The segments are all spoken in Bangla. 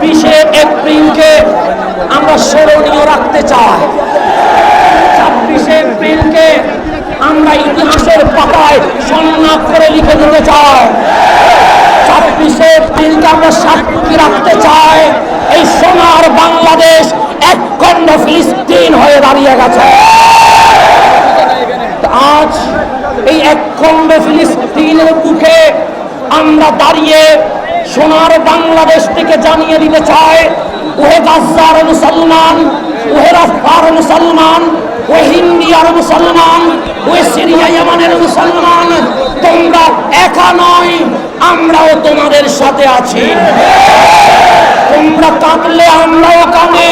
ছাব্বিশে এপ্রিলকে আমরা স্মরণীয় রাখতে চাই। ছাব্বিশে এপ্রিলকে আমরা ইতিহাসের পাতায় সন্ন্যাস করে লিখে দিতে চাই। ছাব্বিশে এপ্রিলকে আমরা সাক্ষী রাখতে চাই। এই সোনার বাংলাদেশ এক খণ্ড ফিলিস্তিন হয়ে দাঁড়িয়ে গেছে। আজ এই একখণ্ড ফিলিস্তিনের বুকে আমরা দাঁড়িয়ে সোনার বাংলাদেশ থেকে জানিয়ে দিতে চাই ওহে গাজার মুসলমান, ওহে রাফার মুসলমান ও হিন্দিয়ার মুসলমান ও সিরিয়া ইয়ামানের মুসলমান, তোমরা একা নয়, আমরাও তোমাদের সাথে আছি। তোমরা কাঁদলে আমরাও কাঁদে।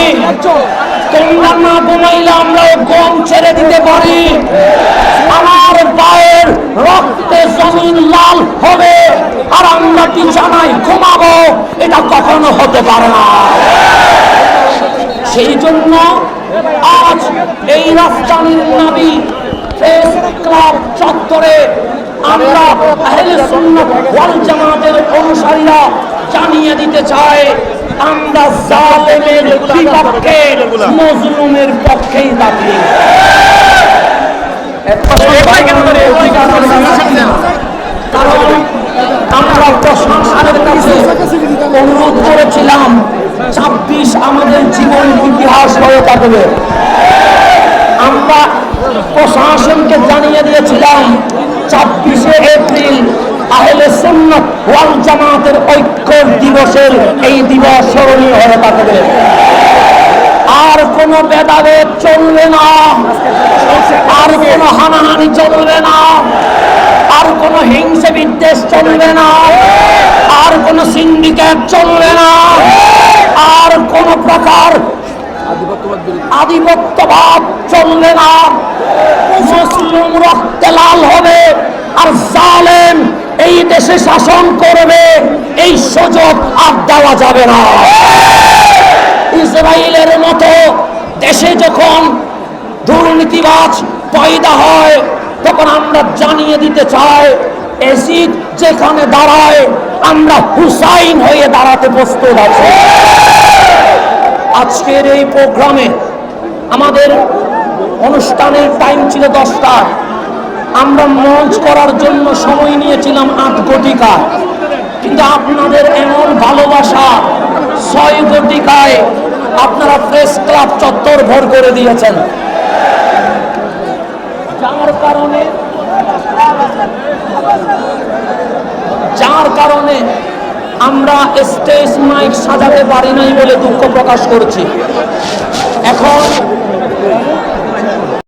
তোমরা না ঘুমাইলে আমরাও গম ছেড়ে দিতে পারি আমার পায়ের রক্তে জমিন লাল হবে আর আমরা বিছানায় ঘুমাবো, এটা কখনো হতে পারে না। সেই জন্য আজ এই রাজধানীর নাবি ক্লাব চত্বরে আমরা জামাতের অনুসারীরা জানিয়ে দিতে চাই, আমরা জালেমের বিপক্ষে মজলুমের পক্ষেই থাকি কারণ আমরা প্রশাসনের কাছে অনুরোধ করেছিলাম, ছাব্বিশ আমাদের জীবন ইতিহাস হয়ে থাকবে। আমরা প্রশাসনকে জানিয়ে দিয়েছিলাম, ছাব্বিশে এপ্রিল আহলে সুন্নত জামাতের ঐক্য দিবসের এই দিবস স্মরণীয় হয়ে থাকবে। আর কোন ভেদাভেদ চলবে না, আর কোন হানাহানি চলবে না, আর কোন হিংসে বিদ্বেষ চলবে না। কোন সিন্ডিকেট চলবে না। আর কোন প্রকার আধিপত্যবাদ চলবে না। মুসলিম রক্তে লাল হবে আর জালেম এই দেশে শাসন করবে, এই সুযোগ আর দেওয়া যাবে না। ইসরায়েলের মতো দেশে যখন দুর্নীতিবাজ পয়দা হয়, তখন আমরা জানিয়ে দিতে চাই এসিড যেখানে দাঁড়ায়, আমরা হুসাইন হয়ে দাঁড়াতে প্রস্তুত আছি। আজকের এই প্রোগ্রামে আমাদের অনুষ্ঠানের টাইম ছিল দশটা। আমরা মঞ্চ করার জন্য সময় নিয়েছিলাম আট ঘটিকা কিন্তু আপনাদের এমন ভালোবাসা, ছয় ঘটিকায় আপনারা প্রেস ক্লাব চত্বর ভর করে দিয়েছেন। যার কারণে যার কারণে আমরা স্টেজ মাইক সাজাতে পারি নাই বলে দুঃখ প্রকাশ করছি। এখন